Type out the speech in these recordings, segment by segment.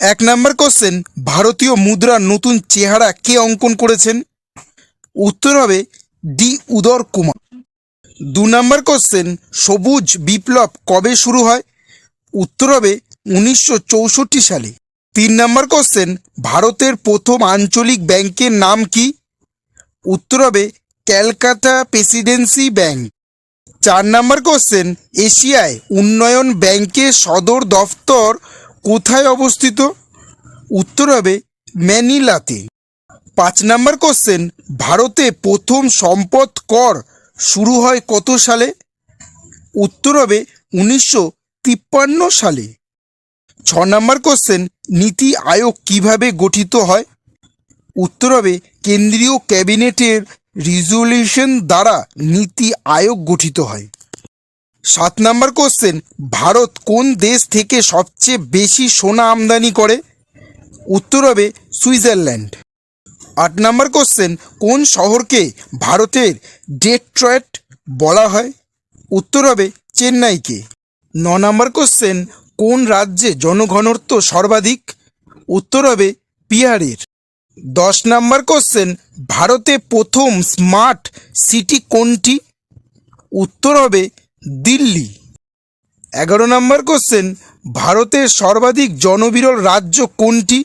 এক নম্বর কোশ্চেন ভারতীয় মুদ্রার নতুন চেহারা কে অঙ্কন করেছেন? উত্তর হবে ডি উদর কুমার। দু নম্বর কোশ্চেন সবুজ বিপ্লব কবে শুরু হয়? উত্তর হবে উনিশশো চৌষট্টি সালে। তিন নম্বর কোশ্চেন ভারতের প্রথম আঞ্চলিক ব্যাংকের নাম কি? উত্তর হবে ক্যালকাটা প্রেসিডেন্সি ব্যাংক। চার নম্বর কোশ্চেন এশিয়ায় উন্নয়ন ব্যাংকের সদর দফতর কোথায় অবস্থিত? উত্তর হবে ম্যানিলাতে। পাঁচ নম্বর কোশ্চেন ভারতে প্রথম সম্পদ কর শুরু হয় কত সালে? উত্তর হবে উনিশশো তিপ্পান্ন সালে। ছ নম্বর কোশ্চেন নীতি আয়োগ কীভাবে গঠিত হয়? উত্তর হবে কেন্দ্রীয় ক্যাবিনেটের রিজলিউশন দ্বারা নীতি আয়োগ গঠিত হয়। সাত নম্বর কোশ্চেন ভারত কোন দেশ থেকে সবচেয়ে বেশি সোনা আমদানি করে? উত্তর হবে সুইজারল্যান্ড। আট নম্বর কোশ্চেন কোন শহরকে ভারতের ডেট্রয়েট বলা হয়? উত্তর হবে চেন্নাইকে। ন নম্বর কোশ্চেন কোন রাজ্যে জনঘনত্ব সর্বাধিক? উত্তর হবে বিহারের। দশ নম্বর কোশ্চেন ভারতে প্রথম স্মার্ট সিটি কোনটি? উত্তর হবে দিল্লি। এগারো নম্বর কোশ্চেন ভারতের সর্বাধিক জনবিরল রাজ্য কোনটি?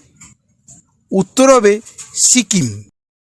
উত্তর হবে সিকিম।